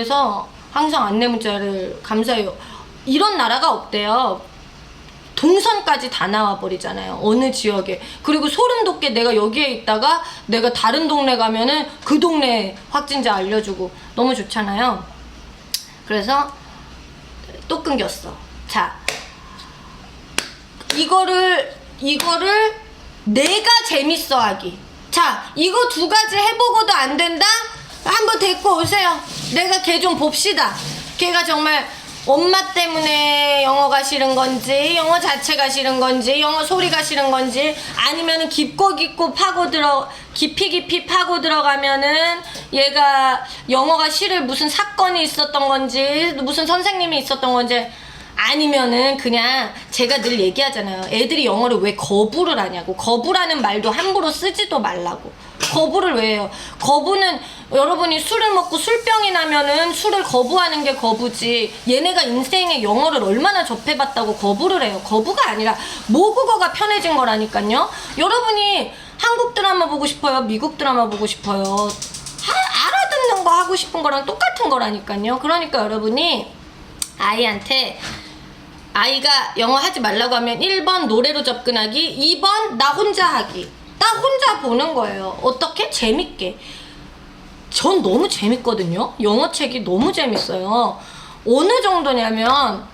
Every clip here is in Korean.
그래서 항상 안내 문자를 감사해요. 이런 나라가 없대요. 동선까지 다 나와 버리잖아요. 어느 지역에. 그리고 소름 돋게 내가 여기에 있다가 내가 다른 동네 가면은 그 동네 확진자 알려주고 너무 좋잖아요. 그래서 또 끊겼어. 자, 이거를 이거를 내가 재밌어 하기. 자, 이거 두 가지 해보고도 안 된다? 한번 데리고 오세요. 내가 걔 좀 봅시다. 걔가 정말 엄마 때문에 영어가 싫은 건지, 영어 자체가 싫은 건지, 영어 소리가 싫은 건지, 아니면은 깊고 깊고 파고 들어, 깊이 깊이 파고 들어가면은 얘가 영어가 싫을 무슨 사건이 있었던 건지, 무슨 선생님이 있었던 건지, 아니면은 그냥 제가 늘 얘기하잖아요. 애들이 영어를 왜 거부를 하냐고. 거부라는 말도 함부로 쓰지도 말라고. 거부를 왜 해요? 거부는 여러분이 술을 먹고 술병이 나면은 술을 거부하는 게 거부지. 얘네가 인생에 영어를 얼마나 접해봤다고 거부를 해요. 거부가 아니라 모국어가 편해진 거라니까요. 여러분이 한국 드라마 보고 싶어요? 미국 드라마 보고 싶어요? 하- 알아듣는 거 하고 싶은 거랑 똑같은 거라니까요. 그러니까 여러분이 아이한테 아이가 영어 하지 말라고 하면 1번 노래로 접근하기, 2번 나 혼자 하기. 나 혼자 보는 거예요. 어떻게? 재밌게. 전 너무 재밌거든요. 영어 책이 너무 재밌어요. 어느 정도냐면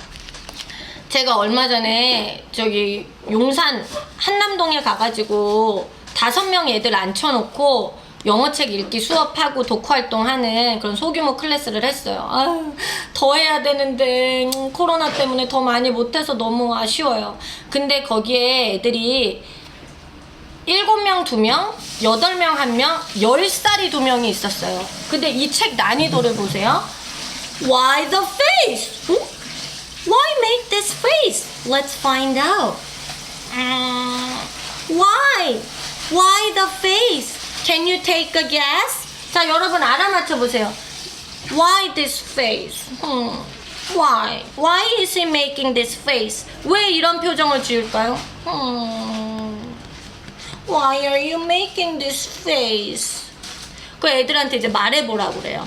제가 얼마 전에 저기 용산 한남동에 가가지고 다섯 명 애들 앉혀놓고 영어책 읽기 수업하고 독후 활동하는 그런 소규모 클래스를 했어요. 아유, 더 해야 되는데 음, 코로나 때문에 더 많이 못해서 너무 아쉬워요. 근데 거기에 애들이 일곱 명두 명, 여덟 명한 명, 열 살이 두 명이 있었어요. 근데 이 책 난이도를 보세요. Why the face? 응? Why make this face? Let's find out. 음, why? Why the face? Can you take a guess? 자, 여러분 알아맞혀 보세요. Why this face? 음, why? Why is he making this face? 왜 이런 표정을 지을까요? 음, why are you making this face? 그 애들한테 이제 말해보라고 그래요.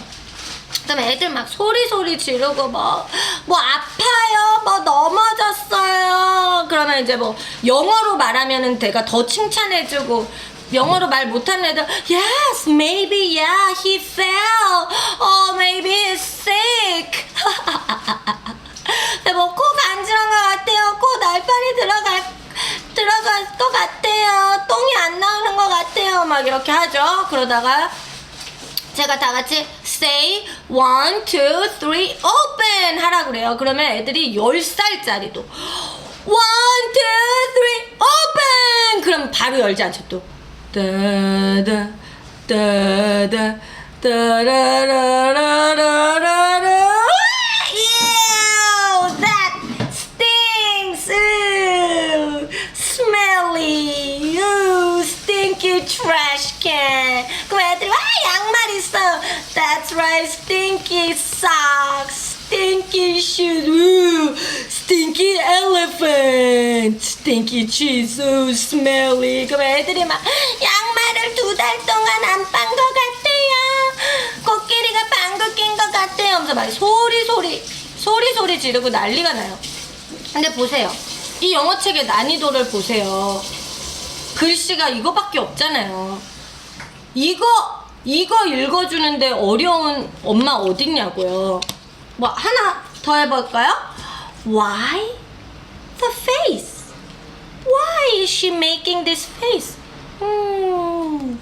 그다음에 애들 막 소리 소리 지르고 뭐뭐 아파요? 뭐 넘어졌어요? 그러면 이제 뭐 영어로 말하면은 내가 더 칭찬해주고 영어로 말 못하는 애들 yes maybe yeah he fell. Oh maybe he's sick. 근데 뭐 코 간지러운 것 같아요. 코 날파리 들어갈 들어갈 것 같아요 똥이 안 나오는 것 같아요 막 이렇게 하죠 그러다가 제가 다 같이 say one, two, three, open 하라 그래요. 그러면 애들이 10살짜리도 one, two, three, open 그럼 바로 열지 않죠 또 따다 따다 따라라라라라라 trash can. 그럼 애들이 와 양말 있어요. That's right, stinky socks, stinky shoes, stinky elephant, stinky cheese, Ew, smelly. 그럼 애들이 막 양말을 두 달 동안 안 빤 것 같아요. 코끼리가 방귀 낀것 같아요. 하면서 막 소리 소리 소리 소리 지르고 난리가 나요. 근데 보세요. 이 영어책의 난이도를 보세요. 글씨가 이거밖에 없잖아요. 이거 이거 읽어주는데 어려운 엄마 어딨냐고요. 뭐 하나 더 해볼까요? Why the face? Why is she making this face? 음,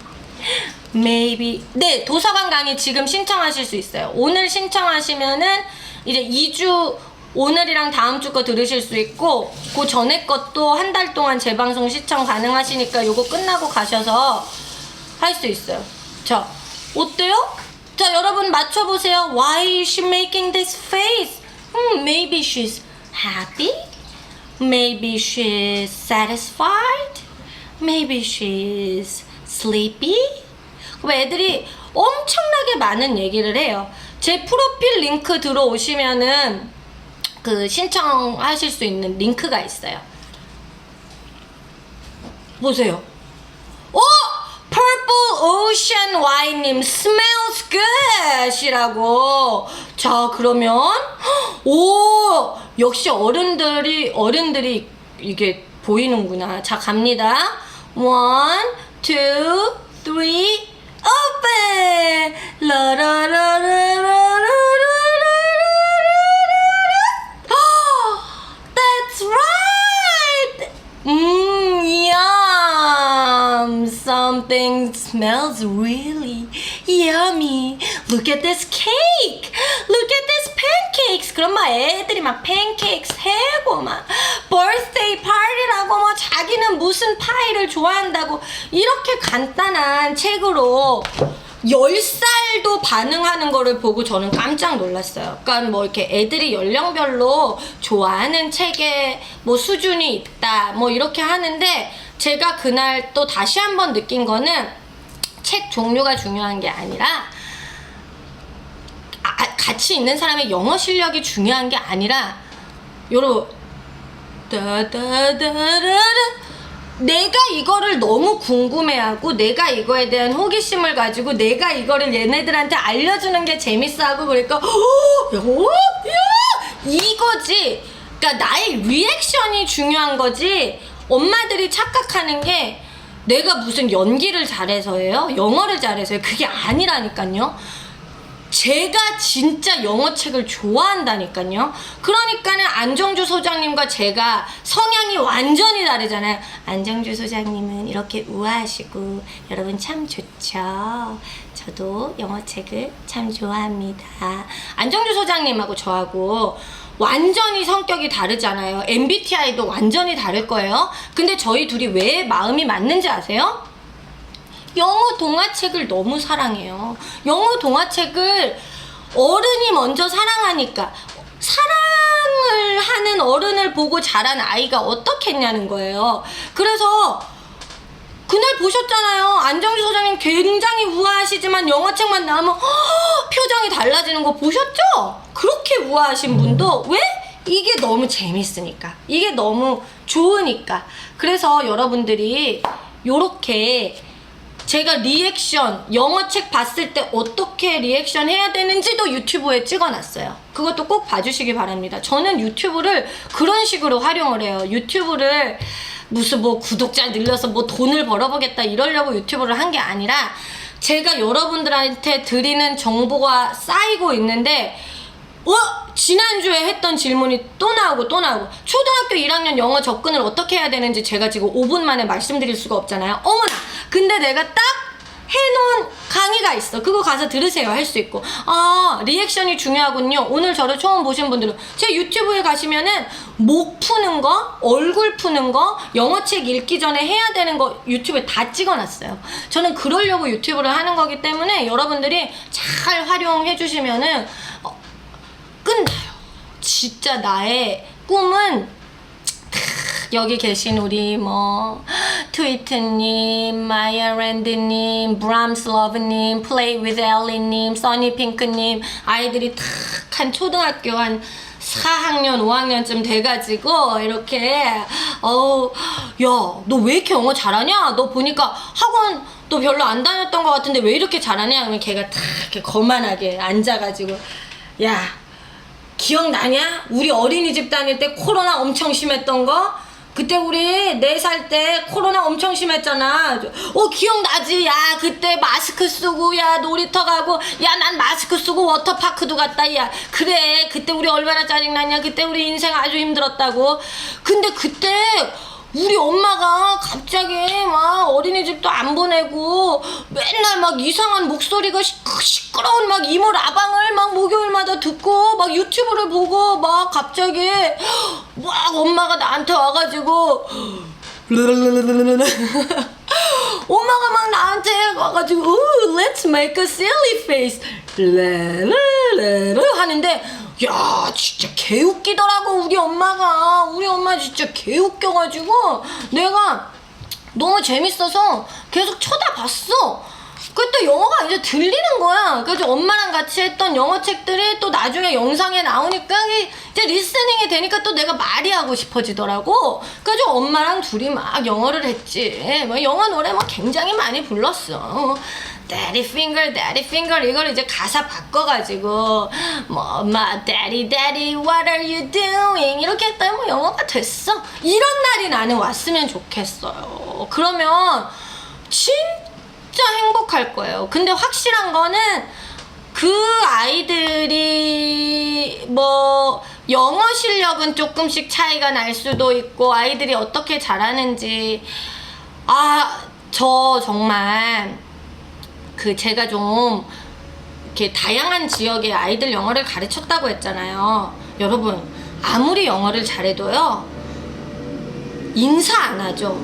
maybe 네 도서관 강의 지금 신청하실 수 있어요. 오늘 신청하시면은 이제 2주 오늘이랑 다음 주 거 들으실 수 있고 그 전에 것도 한 달 동안 재방송 시청 가능하시니까 요거 끝나고 가셔서 할 수 있어요. 자 어때요? 자 여러분 맞춰보세요. Why is she making this face? Hmm, maybe she's happy. Maybe she's satisfied. Maybe she's sleepy. 그럼 애들이 엄청나게 많은 얘기를 해요. 제 프로필 링크 들어오시면은 그 신청하실 수 있는 링크가 있어요. 보세요. 오! 퍼플 오션 와인님 스멜스 굿이라고 자, 그러면, 오! 역시 어른들이, 어른들이 이게 보이는구나. 자, 갑니다. One, two, 라라라라라. Something smells really yummy. Look at this cake. Look at this pancakes. 그럼 막 애들이 막 pancakes 해고 막 birthday party라고 뭐 자기는 무슨 파이를 좋아한다고 이렇게 간단한 책으로 10살도 반응하는 거를 보고 저는 깜짝 놀랐어요. 그러니까 뭐 이렇게 애들이 연령별로 좋아하는 책에 뭐 수준이 있다. 뭐 이렇게 하는데 제가 그날 또 다시 한번 느낀 거는 책 종류가 중요한 게 아니라 아, 같이 있는 사람의 영어 실력이 중요한 게 아니라 요런 따다다라라 내가 이거를 너무 궁금해하고 내가 이거에 대한 호기심을 가지고 내가 이거를 얘네들한테 알려주는 게 재밌어하고 그러니까 어, 야, 어, 야, 이거지. 그러니까 나의 리액션이 중요한 거지 엄마들이 착각하는 게 내가 무슨 연기를 잘해서예요 영어를 잘해서요 그게 아니라니까요 제가 진짜 영어 책을 좋아한다니까요. 그러니까는 안정주 소장님과 제가 성향이 완전히 다르잖아요. 안정주 소장님은 이렇게 우아하시고 여러분 참 좋죠. 저도 영어 책을 참 좋아합니다. 안정주 소장님하고 저하고 완전히 성격이 다르잖아요. MBTI도 완전히 다를 거예요. 근데 저희 둘이 왜 마음이 맞는지 아세요? 영어 동화책을 너무 사랑해요. 영어 동화책을 어른이 먼저 사랑하니까 사랑을 하는 어른을 보고 자란 아이가 어떻겠냐는 거예요. 그래서 그날 보셨잖아요. 안정주 소장님 굉장히 우아하시지만 영어책만 나오면 허, 표정이 달라지는 거 보셨죠? 그렇게 우아하신 분도 왜? 이게 너무 재밌으니까. 이게 너무 좋으니까. 그래서 여러분들이 요렇게 제가 리액션, 영어책 봤을 때 어떻게 리액션 해야 되는지도 유튜브에 찍어놨어요. 그것도 꼭 봐주시기 바랍니다. 저는 유튜브를 그런 식으로 활용을 해요. 유튜브를 무슨 뭐 구독자 늘려서 뭐 돈을 벌어보겠다 이러려고 유튜브를 한 게 아니라 제가 여러분들한테 드리는 정보가 쌓이고 있는데 어? 지난주에 했던 질문이 또 나오고 또 나오고. 초등학교 1학년 영어 접근을 어떻게 해야 되는지 제가 지금 5분 만에 말씀드릴 수가 없잖아요. 어머나! 근데 내가 딱 해놓은 강의가 있어. 그거 가서 들으세요. 할 수 있고. 아 리액션이 중요하군요. 오늘 저를 처음 보신 분들은. 제 유튜브에 가시면은 목 푸는 거 얼굴 푸는 거 영어책 읽기 전에 해야 되는 거 유튜브에 다 찍어놨어요. 저는 그러려고 유튜브를 하는 거기 때문에 여러분들이 잘 활용해 주시면은 어, 끝나요. 진짜 나의 꿈은 여기 계신 우리 뭐 트위트님, 마이아랜드님, 브람스러브님, 플레이 위드 엘리님, 써니핑크님 아이들이 탁한 초등학교 한 4학년, 5학년쯤 돼가지고 이렇게 어우 야 너 왜 이렇게 영어 잘하냐? 너 보니까 학원 너 별로 안 다녔던 것 같은데 왜 이렇게 잘하냐? 그러면 걔가 탁 이렇게 거만하게 앉아가지고 야 기억나냐? 우리 어린이집 다닐 때 코로나 엄청 심했던 거? 그때 우리 네 살 때 코로나 엄청 심했잖아. 어 기억나지? 야 그때 마스크 쓰고 야 놀이터 가고 야 난 마스크 쓰고 워터파크도 갔다 야 그래 그때 우리 얼마나 짜증났냐 그때 우리 인생 아주 힘들었다고. 근데 그때 우리 엄마가 갑자기 막 어린이집도 안 보내고 맨날 막 이상한 목소리가 시- 시끄러운 막 이모 라방을 막 목요일마다 듣고 막 유튜브를 보고 막 갑자기 막 엄마가 나한테 와가지고 엄마가 막 나한테 와가지고 "Ooh, Let's make a silly face. 하는데 야 진짜 개웃기더라고 우리 엄마가 우리 엄마 진짜 개웃겨가지고 내가 너무 재밌어서 계속 쳐다봤어 그또 영어가 이제 들리는 거야. 그래서 엄마랑 같이 했던 영어 책들이 또 나중에 영상에 나오니까 이제 리스닝이 되니까 또 내가 말이 하고 싶어지더라고. 그래서 엄마랑 둘이 막 영어를 했지. 뭐 영어 노래 뭐 굉장히 많이 불렀어. Daddy finger, daddy finger 이걸 이제 가사 바꿔가지고 뭐 엄마 daddy daddy what are you doing 이렇게 했더니 뭐 영어가 됐어. 이런 날이 나는 왔으면 좋겠어요. 그러면 진짜 행복할 거예요. 근데 확실한 거는 그 아이들이 뭐 영어 실력은 조금씩 차이가 날 수도 있고 아이들이 어떻게 잘하는지 아 저 정말 그 제가 좀 이렇게 다양한 지역의 아이들 영어를 가르쳤다고 했잖아요. 여러분 아무리 영어를 잘해도요 인사 안 하죠.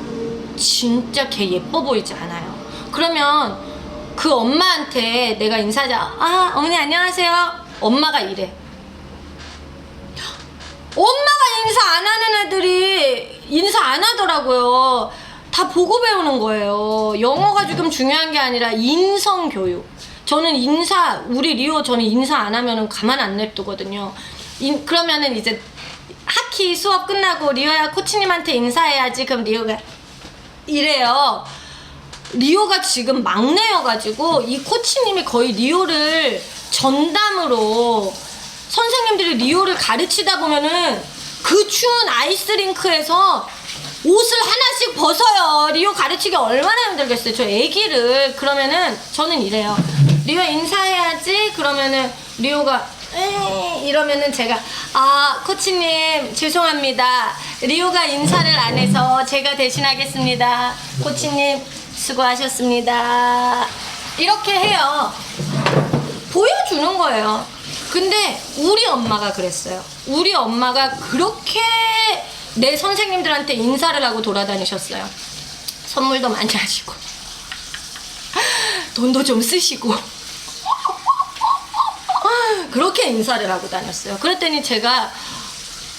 진짜 걔 예뻐 보이지 않아요. 그러면 그 엄마한테 내가 인사하자. 아, 어머니 안녕하세요. 엄마가 이래. 엄마가 인사 안 하는 애들이 인사 안 하더라고요. 다 보고 배우는 거예요. 영어가 지금 중요한 게 아니라 인성 교육. 저는 인사, 우리 리오 저는 인사 안 하면은 가만 안 냅두거든요. 인- 그러면은 이제 하키 수업 끝나고 리오야 코치님한테 인사해야지. 그럼 리오가 이래요. 리오가 지금 막내여가지고 이 코치님이 거의 리오를 전담으로 선생님들이 리오를 가르치다 보면은 그 추운 아이스링크에서 옷을 하나씩 벗어요. 리오 가르치기 얼마나 힘들겠어요. 저 애기를 그러면은 저는 이래요. 리오 인사해야지. 그러면은 리오가 에이, 이러면은 제가 아 코치님 죄송합니다. 리오가 인사를 안 해서 제가 대신하겠습니다. 코치님 수고하셨습니다. 이렇게 해요. 보여주는 거예요. 근데 우리 엄마가 그랬어요. 우리 엄마가 그렇게 내 선생님들한테 인사를 하고 돌아다니셨어요. 선물도 많이 하시고, 돈도 좀 쓰시고, 그렇게 인사를 하고 다녔어요. 그랬더니 제가,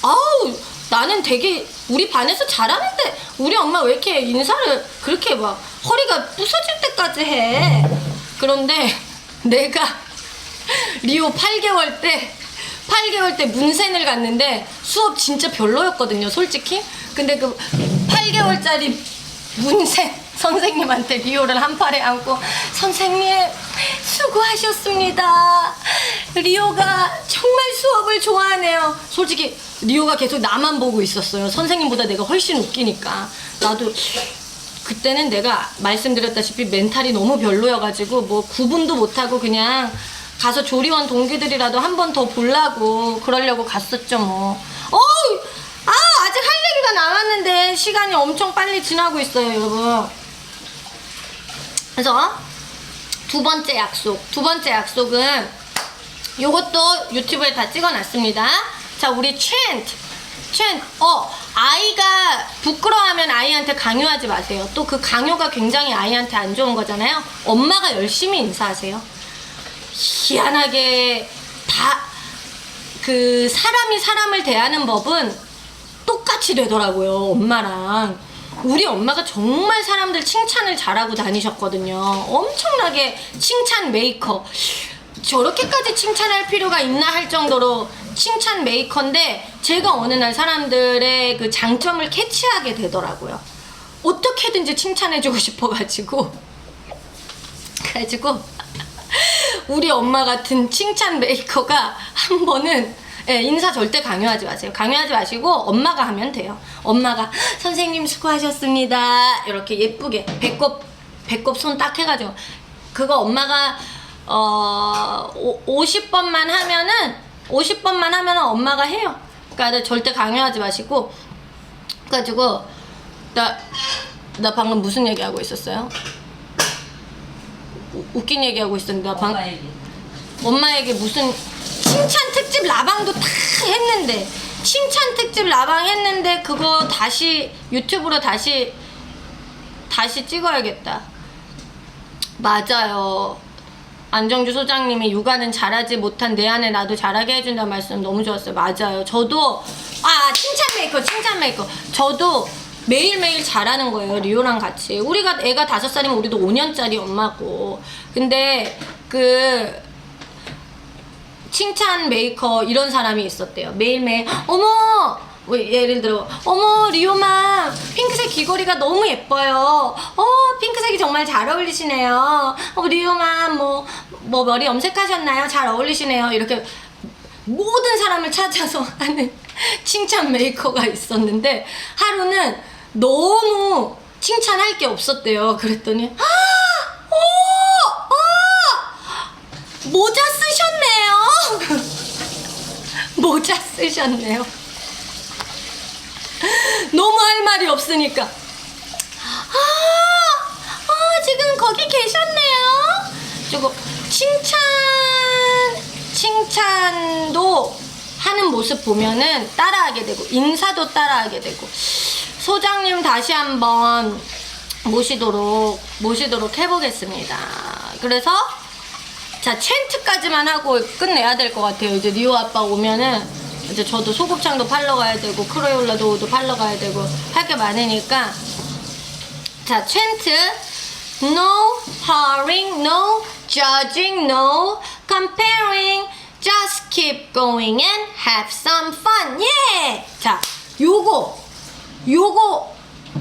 아우, 나는 되게 우리 반에서 잘하는데 우리 엄마 왜 이렇게 인사를 그렇게 막 허리가 부서질 때까지 해. 그런데 내가 리오 8개월 때 8개월 때 문센을 갔는데 수업 진짜 별로였거든요, 솔직히. 근데 그 8개월짜리 문센 선생님한테 리오를 한 팔에 안고 선생님 수고하셨습니다. 리오가 정말 수업을 좋아하네요. 솔직히 리오가 계속 나만 보고 있었어요. 선생님보다 내가 훨씬 웃기니까. 나도 그때는 내가 말씀드렸다시피 멘탈이 너무 별로여가지고 뭐 구분도 못하고 그냥 가서 조리원 동기들이라도 한 번 더 보려고 그러려고 갔었죠 뭐. 어우 아 아직 할 얘기가 남았는데 시간이 엄청 빨리 지나고 있어요 여러분. 그래서 두 번째 약속 두 번째 약속은 요것도 유튜브에 다 찍어놨습니다. 자, 우리 챈트. 챈, 어, 아이가 부끄러워하면 아이한테 강요하지 마세요. 또 그 강요가 굉장히 아이한테 안 좋은 거잖아요. 엄마가 열심히 인사하세요. 희한하게 다, 그, 사람이 사람을 대하는 법은 똑같이 되더라고요, 엄마랑. 우리 엄마가 정말 사람들 칭찬을 잘하고 다니셨거든요. 엄청나게 칭찬 메이커. 저렇게까지 칭찬할 필요가 있나 할 정도로 칭찬 메이커인데 제가 어느 날 사람들의 그 장점을 캐치하게 되더라고요. 어떻게든지 칭찬해주고 싶어가지고 그래가지고 우리 엄마 같은 칭찬 메이커가 한 번은 예, 인사 절대 강요하지 마세요. 강요하지 마시고 엄마가 하면 돼요. 엄마가 선생님 수고하셨습니다. 이렇게 예쁘게 배꼽 배꼽 손 딱 해가지고 그거 엄마가 어 50번만 하면은 50번만 하면은 엄마가 해요. 그러니까 절대 강요하지 마시고 그래가지고 나 나 방금 무슨 얘기하고 있었어요? 우- 웃긴 얘기하고 있었는데 나 방, 엄마. 엄마에게 무슨 칭찬 특집 라방도 다 했는데 칭찬 특집 라방 했는데 그거 다시 유튜브로 다시 다시 찍어야겠다. 맞아요. 안정주 소장님이 육아는 잘하지 못한 내 안에 나도 잘하게 해준다는 말씀 너무 좋았어요. 맞아요. 저도 아 칭찬 메이커 칭찬 메이커 저도 매일매일 잘하는 거예요. 리오랑 같이. 우리가 애가 다섯 살이면 우리도 5년짜리 엄마고 근데 그 칭찬 메이커 이런 사람이 있었대요. 매일매일 어머 뭐 예를 들어 어머 리오마 핑크색 귀걸이가 너무 예뻐요. 어 핑크색이 정말 잘 어울리시네요. 어 리오마 뭐뭐 머리 염색하셨나요? 잘 어울리시네요. 이렇게 모든 사람을 찾아서 하는 칭찬 메이커가 있었는데 하루는 너무 칭찬할 게 없었대요. 그랬더니 아, 오, 어, 모자 쓰셨네요. 모자 쓰셨네요. 너무 할 말이 없으니까. 아, 아, 지금 거기 계셨네요. 그리고 칭찬, 칭찬도 하는 모습 보면은 따라하게 되고, 인사도 따라하게 되고, 소장님 다시 한번 모시도록, 모시도록 해보겠습니다. 그래서, 자, 챈트까지만 하고 끝내야 될 것 같아요. 이제 리오 아빠 오면은 이제 저도 소곱창도 팔러 가야 되고 크로올라도 팔러 가야 되고 할 게 많으니까 자, 챈트 No hurrying, no judging, no comparing Just keep going and have some fun. 예! 자, 요거 요거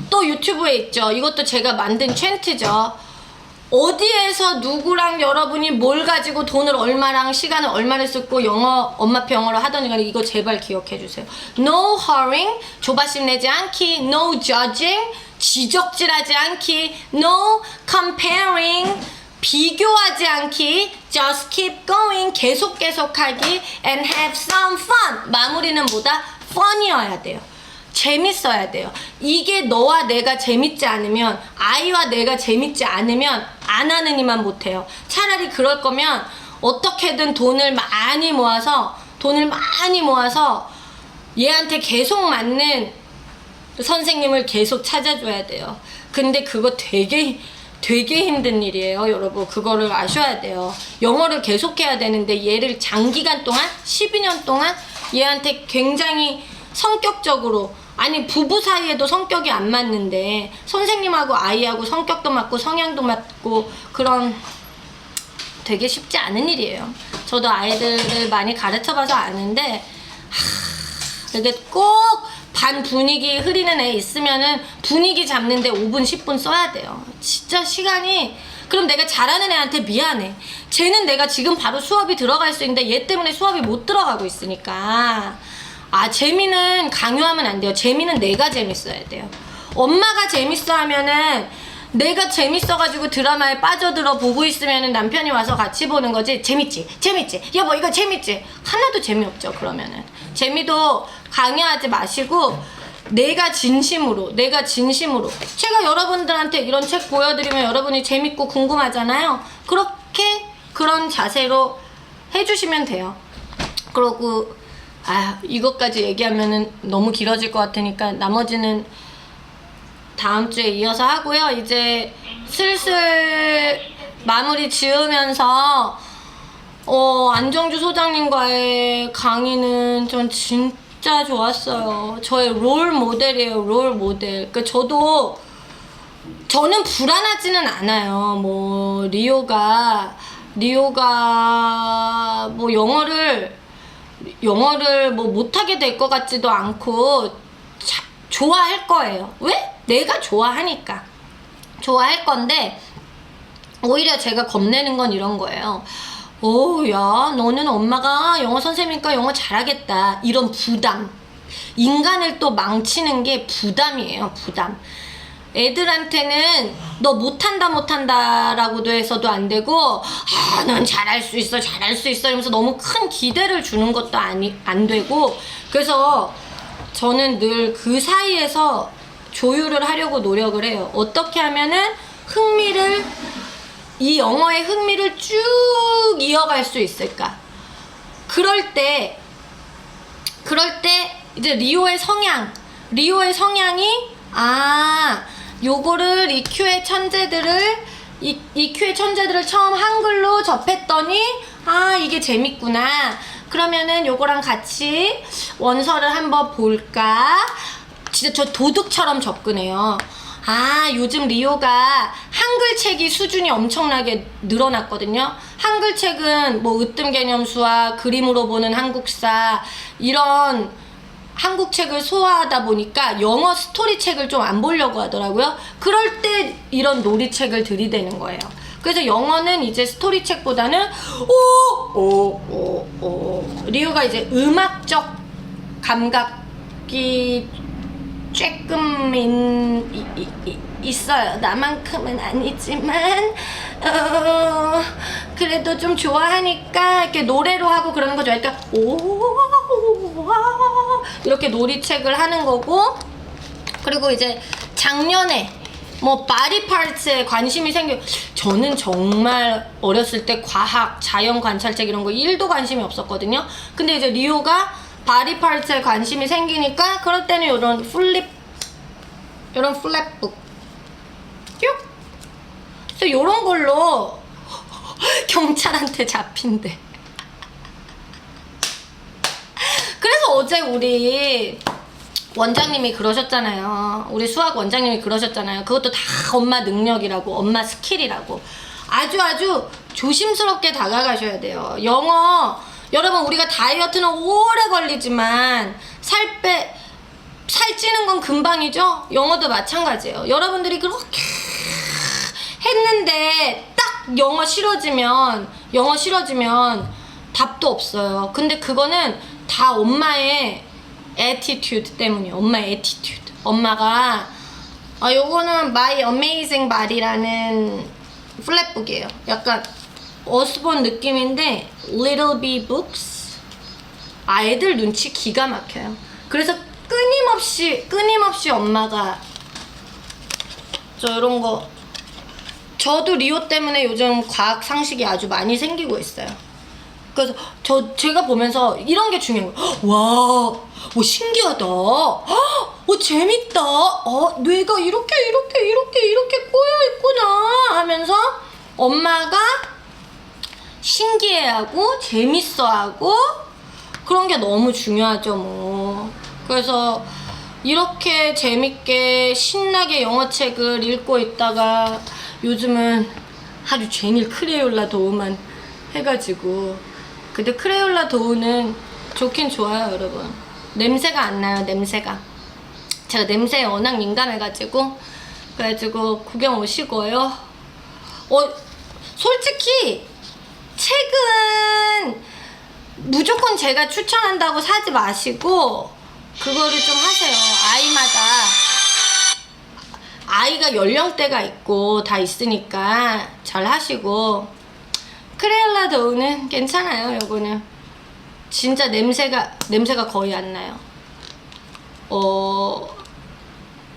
또 유튜브에 있죠. 이것도 제가 만든 챈트죠. 어디에서 누구랑 여러분이 뭘 가지고 돈을 얼마랑 시간을 얼마를 쓰고 영어 엄마표 영어로 하던 간에 이거 제발 기억해 주세요. No hurrying 조바심 내지 않기. No judging 지적질하지 않기. No comparing 비교하지 않기. Just keep going 계속 계속하기. And have some fun 마무리는 뭐다? fun이어야 돼요. 재밌어야 돼요. 이게 너와 내가 재밌지 않으면, 아이와 내가 재밌지 않으면, 안 하는 이만 못해요. 차라리 그럴 거면, 어떻게든 돈을 많이 모아서, 돈을 많이 모아서, 얘한테 계속 맞는 선생님을 계속 찾아줘야 돼요. 근데 그거 되게, 되게 힘든 일이에요, 여러분. 그거를 아셔야 돼요. 영어를 계속해야 되는데, 얘를 장기간 동안, 12년 동안, 얘한테 굉장히 성격적으로 아니 부부 사이에도 성격이 안 맞는데 선생님하고 아이하고 성격도 맞고 성향도 맞고 그런 되게 쉽지 않은 일이에요. 저도 아이들을 많이 가르쳐봐서 아는데 하, 이게 꼭 반 분위기 흐리는 애 있으면은 분위기 잡는데 5분 10분 써야 돼요. 진짜 시간이 그럼 내가 잘하는 애한테 미안해. 쟤는 내가 지금 바로 수업이 들어갈 수 있는데 얘 때문에 수업이 못 들어가고 있으니까. 아, 재미는 강요하면 안 돼요. 재미는 내가 재밌어야 돼요. 엄마가 재밌어 하면은 내가 재밌어가지고 드라마에 빠져들어 보고 있으면은 남편이 와서 같이 보는 거지. 재밌지? 재밌지? 여보, 이거 재밌지? 하나도 재미없죠, 그러면은. 재미도 강요하지 마시고, 내가 진심으로, 내가 진심으로. 제가 여러분들한테 이런 책 보여드리면 여러분이 재밌고 궁금하잖아요. 그렇게 그런 자세로 해주시면 돼요. 그러고 아 이것까지 얘기하면은 너무 길어질 것 같으니까 나머지는 다음 주에 이어서 하고요. 이제 슬슬 마무리 지으면서 어 안정주 소장님과의 강의는 전 진짜 좋았어요. 저의 롤 모델이에요. 롤 모델. 그 저도 저는 불안하지는 않아요. 뭐 리오가 리오가 뭐 영어를 영어를 뭐 못하게 될 것 같지도 않고 자- 좋아할 거예요. 왜? 내가 좋아하니까 좋아할 건데 오히려 제가 겁내는 건 이런 거예요. 오, 야, 너는 엄마가 영어 선생님이니까 영어 잘하겠다. 이런 부담. 인간을 또 망치는 게 부담이에요, 부담. 애들한테는 너 못한다 못한다라고도 해서도 안 되고 아, 넌 잘할 수 있어 잘할 수 있어 이러면서 너무 큰 기대를 주는 것도 아니 안 되고 그래서 저는 늘 그 사이에서 조율을 하려고 노력을 해요. 어떻게 하면은 흥미를 이 영어의 흥미를 쭉 이어갈 수 있을까? 그럴 때 그럴 때 이제 리오의 성향, 리오의 성향이 아 요거를 EQ의 천재들을 이, EQ의 천재들을 처음 한글로 접했더니 아 이게 재밌구나. 그러면은 요거랑 같이 원서를 한번 볼까? 진짜 저 도둑처럼 접근해요. 아, 요즘 리오가 한글 책이 수준이 엄청나게 늘어났거든요. 한글 책은 뭐 으뜸 개념 수학, 그림으로 보는 한국사 이런 한국 책을 소화하다 보니까 영어 스토리 책을 좀 안 보려고 하더라고요. 그럴 때 이런 놀이 책을 들이대는 거예요. 그래서 영어는 이제 스토리 책보다는 오, 오, 오, 오. 리오가 이제 음악적 감각이 조금 인, 이, 이, 이, 있어요. 나만큼은 아니지만 어, 그래도 좀 좋아하니까 이렇게 노래로 하고 그러는 거 좋아하니까 오 이렇게 놀이책을 하는 거고 그리고 이제 작년에 뭐 바디 파트에 관심이 생겨 저는 정말 어렸을 때 과학, 자연 관찰책 이런 거 1도 관심이 없었거든요. 근데 이제 리오가 바디 파트에 관심이 생기니까 그럴 때는 이런 플립 이런 플랩북 쭉 그래서 이런 걸로 경찰한테 잡힌대. 그래서 어제 우리 원장님이 그러셨잖아요. 우리 수학 원장님이 그러셨잖아요. 그것도 다 엄마 능력이라고, 엄마 스킬이라고. 아주 아주 조심스럽게 다가가셔야 돼요. 영어, 여러분, 우리가 다이어트는 오래 걸리지만 살 빼, 살 찌는 건 금방이죠? 영어도 마찬가지예요. 여러분들이 그렇게 했는데 딱 영어 싫어지면, 영어 싫어지면 답도 없어요. 근데 그거는 다 엄마의 attitude 때문이에요. 엄마의 attitude. 엄마가 아 요거는 My Amazing Body라는 플랫북이에요. 약간 어스본 느낌인데 Little Bee Books. 아 애들 눈치 기가 막혀요. 그래서 끊임없이 끊임없이 엄마가 저 이런 거 저도 리오 때문에 요즘 과학 상식이 아주 많이 생기고 있어요. 그래서 저 제가 보면서 이런 게 중요한 거예요. 와, 오 신기하다. 헉, 오 재밌다. 어, 뇌가 이렇게 이렇게 이렇게 이렇게 꼬여 있구나 하면서 엄마가 신기해하고 재밌어하고 그런 게 너무 중요하죠, 뭐. 그래서 이렇게 재밌게 신나게 영어책을 읽고 있다가 요즘은 아주 제닐 크레올라 도우만 해가지고 근데 크레올라 도우는 좋긴 좋아요 여러분. 냄새가 안 나요 냄새가. 제가 냄새에 워낙 민감해가지고 그래가지고 구경 오시고요. 어 솔직히 책은 무조건 제가 추천한다고 사지 마시고 그거를 좀 하세요. 아이마다 아이가 연령대가 있고 다 있으니까 잘 하시고 크레올라 도우는 괜찮아요? 요거는. 진짜 냄새가 냄새가 거의 안 나요. 어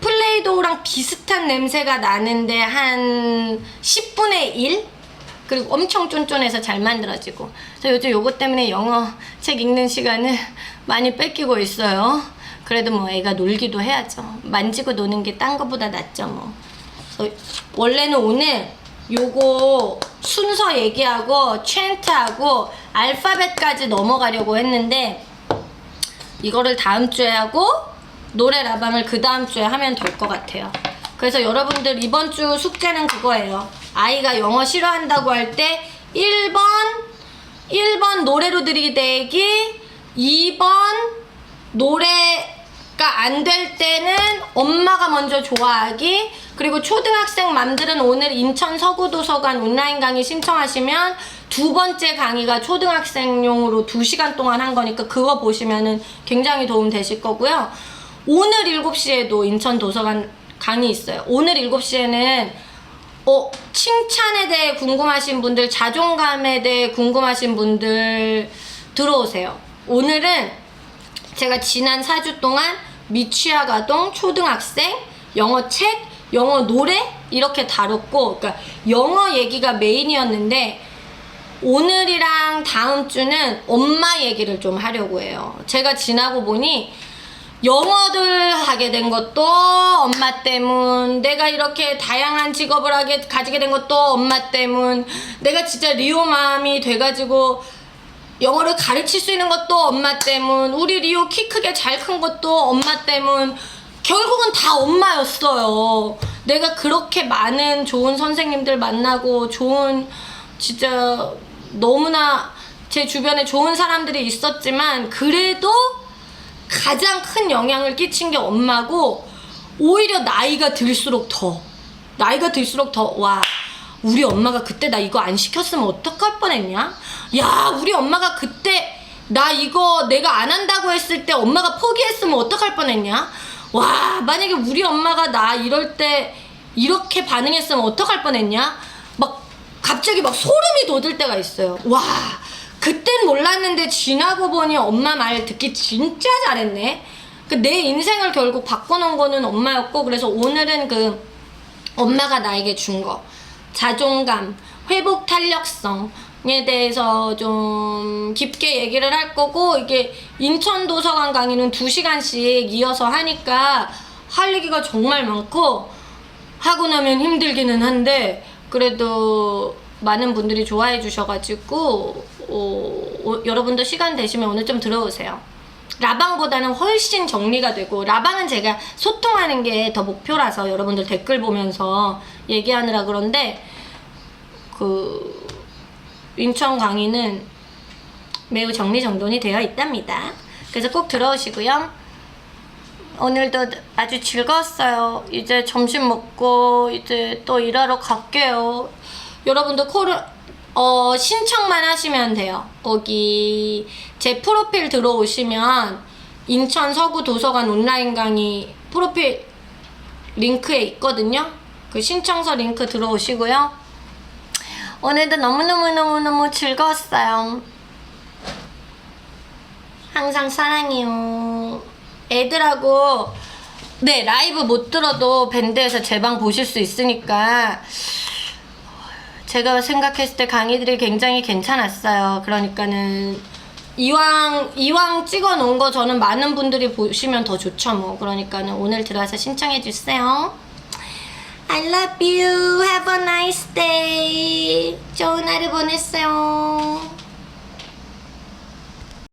플레이도우랑 비슷한 냄새가 나는데 한 10분의 1? 그리고 엄청 쫀쫀해서 잘 만들어지고. 그래서 요즘 요거 때문에 영어 책 읽는 시간을 많이 뺏기고 있어요. 그래도 뭐 애가 놀기도 해야죠. 만지고 노는 게 딴 거보다 낫죠 뭐. 원래는 오늘 요거 순서 얘기하고 챈트하고 알파벳까지 넘어가려고 했는데 이거를 다음 주에 하고 노래 라방을 그 다음 주에 하면 될 것 같아요. 그래서 여러분들 이번 주 숙제는 그거예요. 아이가 영어 싫어한다고 할 때 1번 1번 노래로 들이대기 2번 노래 가안될 때는 엄마가 먼저 좋아하기 그리고 초등학생 맘들은 오늘 인천 서구도서관 온라인 강의 신청하시면 두 번째 강의가 초등학생용으로 2시간 동안 한 거니까 그거 보시면은 굉장히 도움 되실 거고요. 오늘 7시에도 인천 도서관 강의 있어요. 오늘 7시에는 어, 칭찬에 대해 궁금하신 분들, 자존감에 대해 궁금하신 분들 들어오세요. 오늘은 제가 지난 4주 동안 미취학 아동, 초등학생, 영어 책, 영어 노래 이렇게 다뤘고, 그러니까 영어 얘기가 메인이었는데 오늘이랑 다음 주는 엄마 얘기를 좀 하려고 해요. 제가 지나고 보니 영어를 하게 된 것도 엄마 때문, 내가 이렇게 다양한 직업을 하게 가지게 된 것도 엄마 때문, 내가 진짜 리오 마음이 돼가지고 영어를 가르칠 수 있는 것도 엄마 때문, 우리 리오 키 크게 잘 큰 것도 엄마 때문, 결국은 다 엄마였어요. 내가 그렇게 많은 좋은 선생님들 만나고 좋은 진짜 너무나 제 주변에 좋은 사람들이 있었지만 그래도 가장 큰 영향을 끼친 게 엄마고 오히려 나이가 들수록 더 나이가 들수록 더와 우리 엄마가 그때 나 이거 안 시켰으면 어떡할 뻔했냐? 야 우리 엄마가 그때 나 이거 내가 안 한다고 했을 때 엄마가 포기했으면 어떡할 뻔했냐? 와 만약에 우리 엄마가 나 이럴 때 이렇게 반응했으면 어떡할 뻔했냐? 막 갑자기 막 소름이 돋을 때가 있어요. 와 그땐 몰랐는데 지나고 보니 엄마 말 듣기 진짜 잘했네. 그 내 인생을 결국 바꿔놓은 거는 엄마였고 그래서 오늘은 그 엄마가 나에게 준 거 자존감 회복 탄력성 에 대해서 좀 깊게 얘기를 할 거고 이게 인천 도서관 강의는 2시간씩 이어서 하니까 할 얘기가 정말 많고 하고 나면 힘들기는 한데 그래도 많은 분들이 좋아해 주셔가지고 어, 어, 여러분도 시간 되시면 오늘 좀 들어오세요. 라방보다는 훨씬 정리가 되고 라방은 제가 소통하는 게 더 목표라서 여러분들 댓글 보면서 얘기하느라 그런데 그 인천 강의는 매우 정리정돈이 되어 있답니다. 그래서 꼭 들어오시고요. 오늘도 아주 즐거웠어요. 이제 점심 먹고 이제 또 일하러 갈게요. 여러분도 코를 어, 신청만 하시면 돼요. 거기 제 프로필 들어오시면 인천 서구 도서관 온라인 강의 프로필 링크에 있거든요. 그 신청서 링크 들어오시고요. 오늘도 너무너무너무너무 즐거웠어요. 항상 사랑해요. 애들하고 네 라이브 못 들어도 밴드에서 제 방 보실 수 있으니까 제가 생각했을 때 강의들이 굉장히 괜찮았어요. 그러니까는 이왕 이왕 찍어 놓은 거 저는 많은 분들이 보시면 더 좋죠 뭐. 그러니까는 오늘 들어와서 신청해 주세요. I love you. Have a nice day. 좋은 하루 보냈어요.